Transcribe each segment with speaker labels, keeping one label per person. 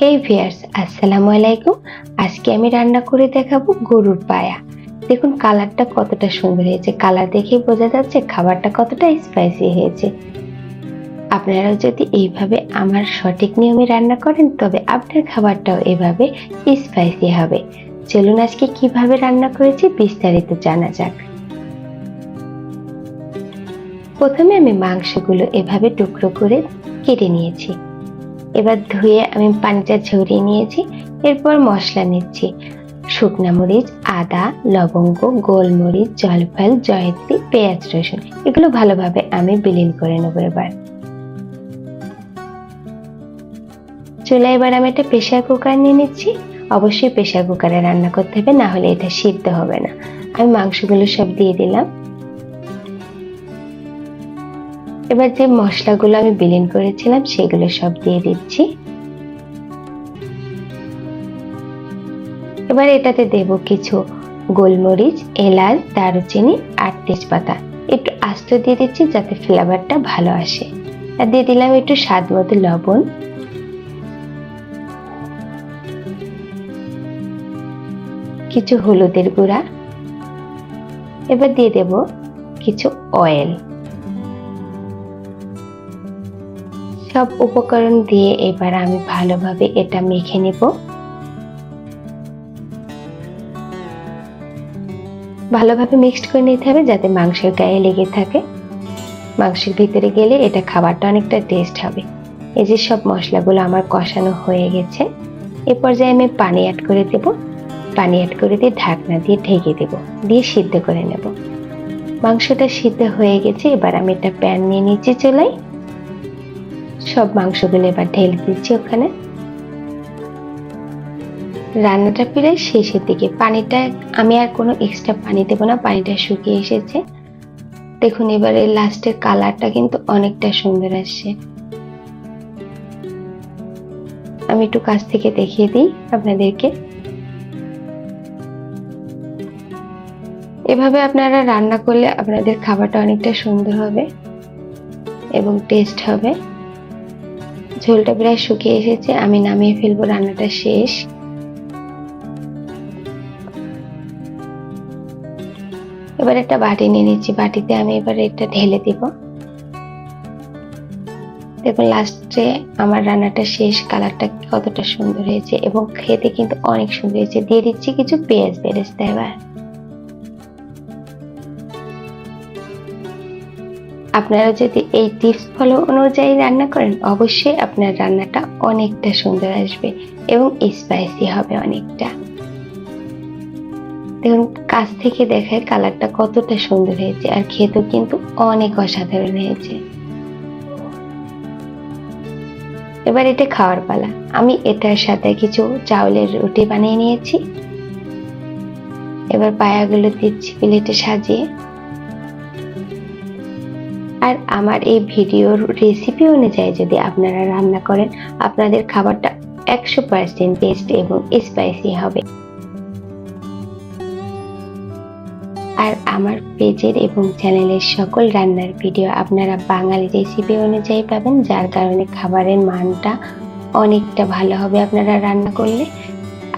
Speaker 1: হে viewers আসসালামু আলাইকুম আজকে আমি রান্না করে দেখাবো গরুর পায়া। দেখুন, কালারটা কতটা সুন্দর হয়েছে। কালার দেখেই বোঝা যাচ্ছে খাবারটা কতটা স্পাইসি হয়েছে। আপনারা যদি এইভাবে আমার সঠিক নিয়মে রান্না করেন, তবে আপনার খাবারটাও এভাবে স্পাইসি হবে। চলুন আজকে কীভাবে রান্না করেছি বিস্তারিত জানা যাক। প্রথমে আমি মাংসগুলো এভাবে টুকরো করে কেটে নিয়েছি। এবার ধুয়ে আমি পানিটা ঝরিয়ে নিয়েছি, এরপর মশলা নিচ্ছি। শুকনা মরিচ, আদা, লবঙ্গ, গোলমরিচ, জলফল, জয়ত্রী, পেঁয়াজ, রসুন, এগুলো ভালোভাবে আমি বিলীন করে নেব এবার। চুলা এবার আমি একটা প্রেশার কুকার নিয়ে নিচ্ছি। অবশ্যই প্রেশার কুকারে রান্না করতে হবে, না হলে এটা সিদ্ধ হবে না। আমি মাংসগুলো সব দিয়ে দিলাম। এবার যে মশলাগুলো আমি বিলীন করেছিলাম, সেগুলো সব দিয়ে দিচ্ছি। এবার এটাতে দেব কিছু গোলমরিচ, এলাচ, দারুচিনি আর তেজপাতা। একটু আস্ত দিয়ে দিচ্ছি যাতে ফ্লেভারটা ভালো আসে। আর দিয়ে দিলাম একটু স্বাদ মতো লবণ। কিছু হলুদের গুঁড়া। এবার দিয়ে দেব কিছু অয়েল। সব উপকরণ দিয়ে এবার আমি ভালোভাবে এটা মেখে নেব। ভালোভাবে মিক্সড করে নিতে হবে যাতে মাংসের গায়ে লেগে থাকে। মাংসের ভিতরে গেলে এটা খাবারটা অনেকটা টেস্ট হবে। এই যে সব মশলাগুলো আমার কষানো হয়ে গেছে। এ পর্যায়ে আমি পানি অ্যাড করে দেব। পানি অ্যাড করে দিয়ে ঢাকনা দিয়ে ঢেকে দেব। দিয়ে সিদ্ধ করে নেব। মাংসটা সিদ্ধ হয়ে গেছে, এবার আমি একটা প্যান নিয়ে নিচে চলাই। সব মাংসগুলো এবার ঢেলে দিচ্ছি ওখানে। রান্নাটা প্রায় শেষের দিকে। পানিটা, আমি আর কোনো এক্সট্রা পানি দেবো না, পানিটা শুকিয়ে এসেছে। দেখুন এবারে লাস্টের কালারটা কিন্তু অনেকটা সুন্দর আসছে। আমি একটু কাছ থেকে দেখিয়ে দিই আপনাদেরকে। এভাবে আপনারা রান্না করলে আপনাদের খাবারটা অনেকটা সুন্দর হবে এবং টেস্ট হবে। ঝোলটা প্রায় শুকিয়ে এসেছে, আমি নামিয়ে ফেলব, রান্নাটা শেষ। এবার একটা বাটি নিয়ে নিচ্ছি, বাটিতে আমি এবার এটা ঢেলে দিব। দেখুন, লাস্টে আমার রান্নাটা শেষ, কালারটা কতটা সুন্দর হয়েছে এবং খেতে কিন্তু অনেক সুন্দর হয়েছে। দিয়ে দিচ্ছি কিছু পেঁয়াজ বেরেস্তা এবার। আপনারা যদি এই টিপস ফলো অনুযায়ী রান্না করেন, অবশ্যই আপনার রান্নাটা অনেকটা সুন্দর আসবে এবং স্পাইসি হবে অনেকটা। দেখুন, কাছ থেকে দেখায় কালারটা কতটা সুন্দর হয়েছে আর খেতেও কিন্তু অনেক অসাধারণ হয়েছে। এবার এটা খাওয়ার পালা। আমি এটার সাথে কিছু চাউলের রুটি বানিয়ে নিয়েছি। এবার পায়াগুলো দিচ্ছি, প্লেটে সাজিয়ে। আর আমার এই ভিডিওর রেসিপি অনুযায়ী যদি আপনারা রান্না করেন, আপনাদের খাবারটা একশো পার্সেন্ট টেস্ট এবং স্পাইসি হবে। আর আমার পেজের এবং চ্যানেলের সকল রান্নার ভিডিও আপনারা বাঙালি রেসিপি অনুযায়ী পাবেন, যার কারণে খাবারের মানটা অনেকটা ভালো হবে আপনারা রান্না করলে।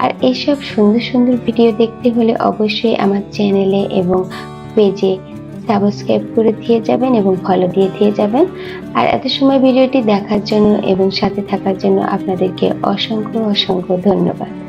Speaker 1: আর এইসব সুন্দর সুন্দর ভিডিও দেখতে হলে অবশ্যই আমার চ্যানেলে এবং পেজে সাবস্ক্রাইব করে দিয়ে যাবেন এবং ফলো দিয়ে দিয়ে যাবেন। আর এত সময় ভিডিওটি দেখার জন্য এবং সাথে থাকার জন্য আপনাদেরকে অসংখ্য অসংখ্য ধন্যবাদ।